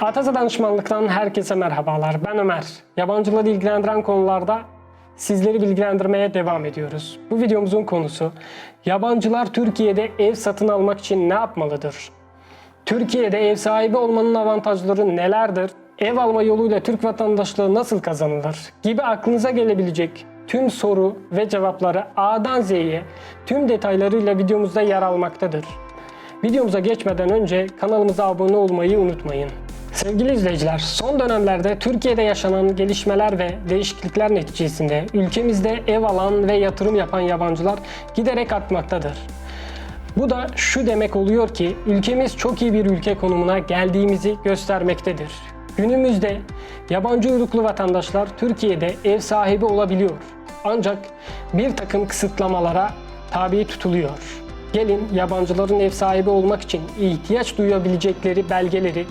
Atasa Danışmanlık'tan herkese merhabalar. Ben Ömer. Yabancıları ilgilendiren konularda sizleri bilgilendirmeye devam ediyoruz. Bu videomuzun konusu yabancılar Türkiye'de ev satın almak için ne yapmalıdır? Türkiye'de ev sahibi olmanın avantajları nelerdir? Ev alma yoluyla Türk vatandaşlığı nasıl kazanılır? Gibi aklınıza gelebilecek tüm soru ve cevapları A'dan Z'ye tüm detaylarıyla videomuzda yer almaktadır. Videomuza geçmeden önce kanalımıza abone olmayı unutmayın. Sevgili izleyiciler, son dönemlerde Türkiye'de yaşanan gelişmeler ve değişiklikler neticesinde ülkemizde ev alan ve yatırım yapan yabancılar giderek artmaktadır. Bu da şu demek oluyor ki ülkemiz çok iyi bir ülke konumuna geldiğimizi göstermektedir. Günümüzde yabancı uyruklu vatandaşlar Türkiye'de ev sahibi olabiliyor. Ancak bir takım kısıtlamalara tabi tutuluyor. Gelin yabancıların ev sahibi olmak için ihtiyaç duyabilecekleri belgeleri,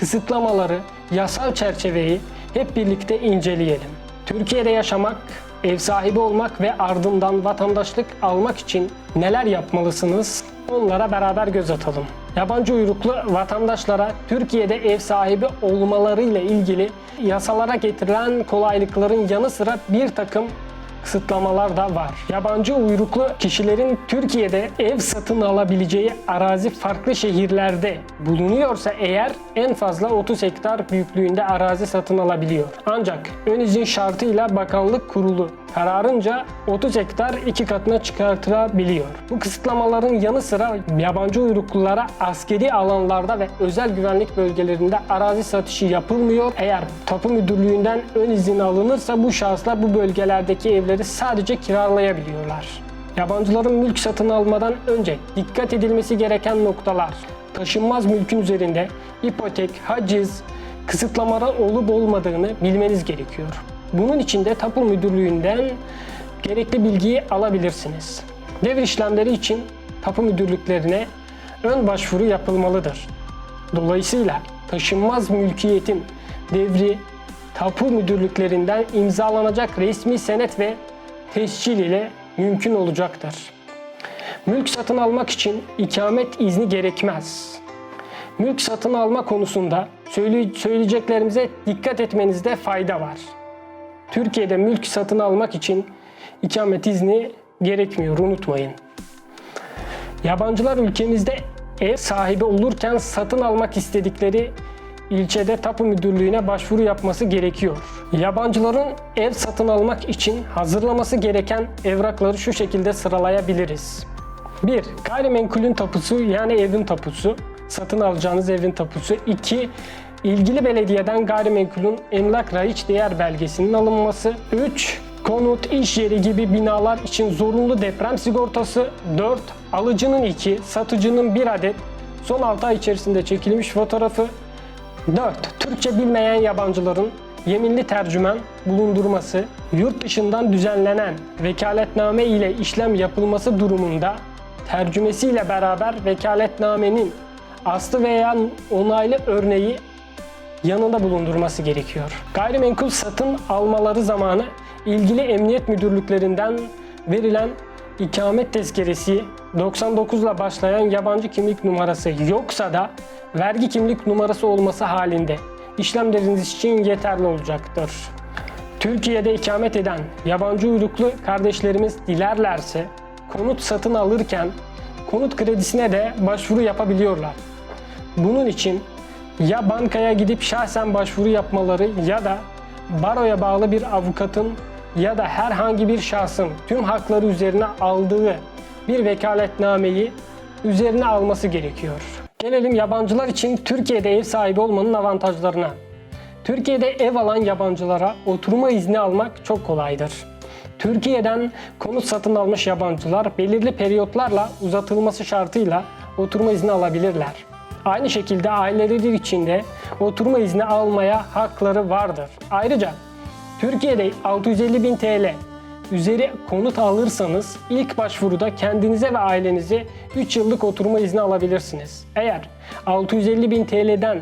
kısıtlamaları, yasal çerçeveyi hep birlikte inceleyelim. Türkiye'de yaşamak, ev sahibi olmak ve ardından vatandaşlık almak için neler yapmalısınız? Onlara beraber göz atalım. Yabancı uyruklu vatandaşlara Türkiye'de ev sahibi olmalarıyla ilgili yasalara getirilen kolaylıkların yanı sıra bir takım kısıtlamalar da var. Yabancı uyruklu kişilerin Türkiye'de ev satın alabileceği arazi farklı şehirlerde bulunuyorsa eğer en fazla 30 hektar büyüklüğünde arazi satın alabiliyor. Ancak ön izin şartıyla bakanlık kurulu kararınca 30 hektar iki katına çıkartılabiliyor. Bu kısıtlamaların yanı sıra yabancı uyruklulara askeri alanlarda ve özel güvenlik bölgelerinde arazi satışı yapılmıyor. Eğer tapu müdürlüğünden ön izin alınırsa bu şahıslar bu bölgelerdeki evleri sadece kiralayabiliyorlar. Yabancıların mülk satın almadan önce dikkat edilmesi gereken noktalar. Taşınmaz mülkün üzerinde ipotek, haciz, kısıtlamalar olup olmadığını bilmeniz gerekiyor. Bunun için de tapu müdürlüğünden gerekli bilgiyi alabilirsiniz. Devir işlemleri için tapu müdürlüklerine ön başvuru yapılmalıdır. Dolayısıyla taşınmaz mülkiyetin devri tapu müdürlüklerinden imzalanacak resmi senet ve tescil ile mümkün olacaktır. Mülk satın almak için ikamet izni gerekmez. Mülk satın alma konusunda söyle- söyleyeceklerimize dikkat etmenizde fayda var. Türkiye'de mülk satın almak için ikamet izni gerekmiyor unutmayın. Yabancılar ülkemizde ev sahibi olurken satın almak istedikleri ilçede tapu müdürlüğüne başvuru yapması gerekiyor. Yabancıların ev satın almak için hazırlaması gereken evrakları şu şekilde sıralayabiliriz. 1. Gayrimenkulün tapusu yani evin tapusu. Satın alacağınız evin tapusu. 2. İlgili belediyeden gayrimenkulün emlak raiç değer belgesinin alınması. 3. Konut, iş yeri gibi binalar için zorunlu deprem sigortası. 4. Alıcının 2, satıcının 1 adet son 6 ay içerisinde çekilmiş fotoğrafı. 4. Türkçe bilmeyen yabancıların yeminli tercüman bulundurması, yurt dışından düzenlenen vekaletname ile işlem yapılması durumunda tercümesiyle beraber vekaletnamenin aslı veya onaylı örneği yanında bulundurması gerekiyor. Gayrimenkul satın almaları zamanı ilgili emniyet müdürlüklerinden verilen ikamet tezkeresi 99 ile başlayan yabancı kimlik numarası yoksa da vergi kimlik numarası olması halinde işlemleriniz için yeterli olacaktır. Türkiye'de ikamet eden yabancı uyruklu kardeşlerimiz dilerlerse konut satın alırken konut kredisine de başvuru yapabiliyorlar. Bunun için ya bankaya gidip şahsen başvuru yapmaları ya da baroya bağlı bir avukatın ya da herhangi bir şahsın tüm hakları üzerine aldığı bir vekaletnameyi üzerine alması gerekiyor. Gelelim yabancılar için Türkiye'de ev sahibi olmanın avantajlarına. Türkiye'de ev alan yabancılara oturma izni almak çok kolaydır. Türkiye'den konut satın almış yabancılar belirli periyotlarla uzatılması şartıyla oturma izni alabilirler. Aynı şekilde aileleri içinde oturma izni almaya hakları vardır. Ayrıca Türkiye'de 650 bin TL üzeri konut alırsanız ilk başvuruda kendinize ve ailenize 3 yıllık oturma izni alabilirsiniz. Eğer 650 bin TL'den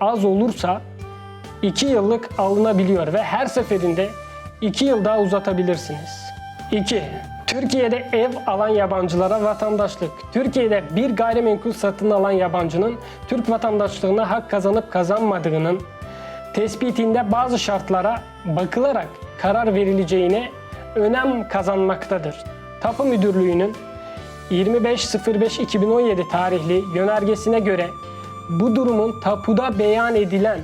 az olursa 2 yıllık alınabiliyor ve her seferinde 2 yıl daha uzatabilirsiniz. 2. Türkiye'de ev alan yabancılara vatandaşlık. Türkiye'de bir gayrimenkul satın alan yabancının Türk vatandaşlığına hak kazanıp kazanmadığının tespitinde bazı şartlara bakılarak karar verileceğine önem kazanmaktadır. Tapu Müdürlüğü'nün 25.05.2017 tarihli yönergesine göre bu durumun tapuda beyan edilen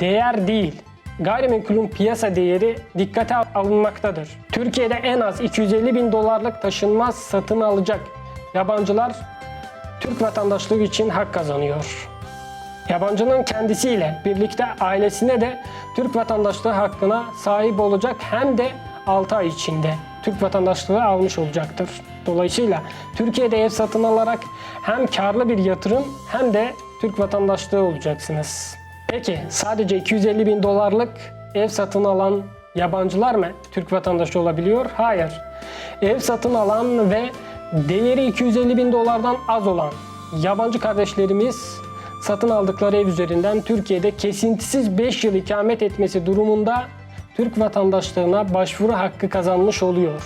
değer değil, gayrimenkulün piyasa değeri dikkate alınmaktadır. Türkiye'de en az 250 bin dolarlık taşınmaz satın alacak yabancılar Türk vatandaşlığı için hak kazanıyor. Yabancının kendisiyle birlikte ailesine de Türk vatandaşlığı hakkına sahip olacak hem de 6 ay içinde Türk vatandaşlığı almış olacaktır. Dolayısıyla Türkiye'de ev satın alarak hem karlı bir yatırım hem de Türk vatandaşlığı olacaksınız. Peki sadece 250 bin dolarlık ev satın alan yabancılar mı Türk vatandaşı olabiliyor? Hayır. Ev satın alan ve değeri 250 bin dolardan az olan yabancı kardeşlerimiz satın aldıkları ev üzerinden Türkiye'de kesintisiz 5 yıl ikamet etmesi durumunda Türk vatandaşlığına başvuru hakkı kazanmış oluyor.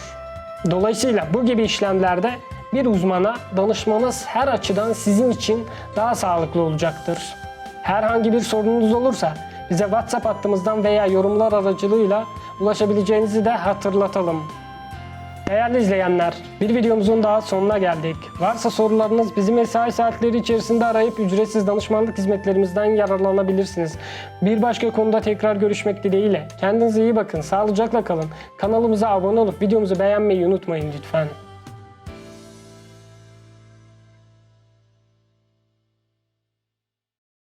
Dolayısıyla bu gibi işlemlerde bir uzmana danışmanız her açıdan sizin için daha sağlıklı olacaktır. Herhangi bir sorununuz olursa bize WhatsApp hattımızdan veya yorumlar aracılığıyla ulaşabileceğinizi de hatırlatalım. Değerli izleyenler, bir videomuzun daha sonuna geldik. Varsa sorularınız bizi mesai saatleri içerisinde arayıp ücretsiz danışmanlık hizmetlerimizden yararlanabilirsiniz. Bir başka konuda tekrar görüşmek dileğiyle. Kendinize iyi bakın, sağlıcakla kalın. Kanalımıza abone olup videomuzu beğenmeyi unutmayın lütfen.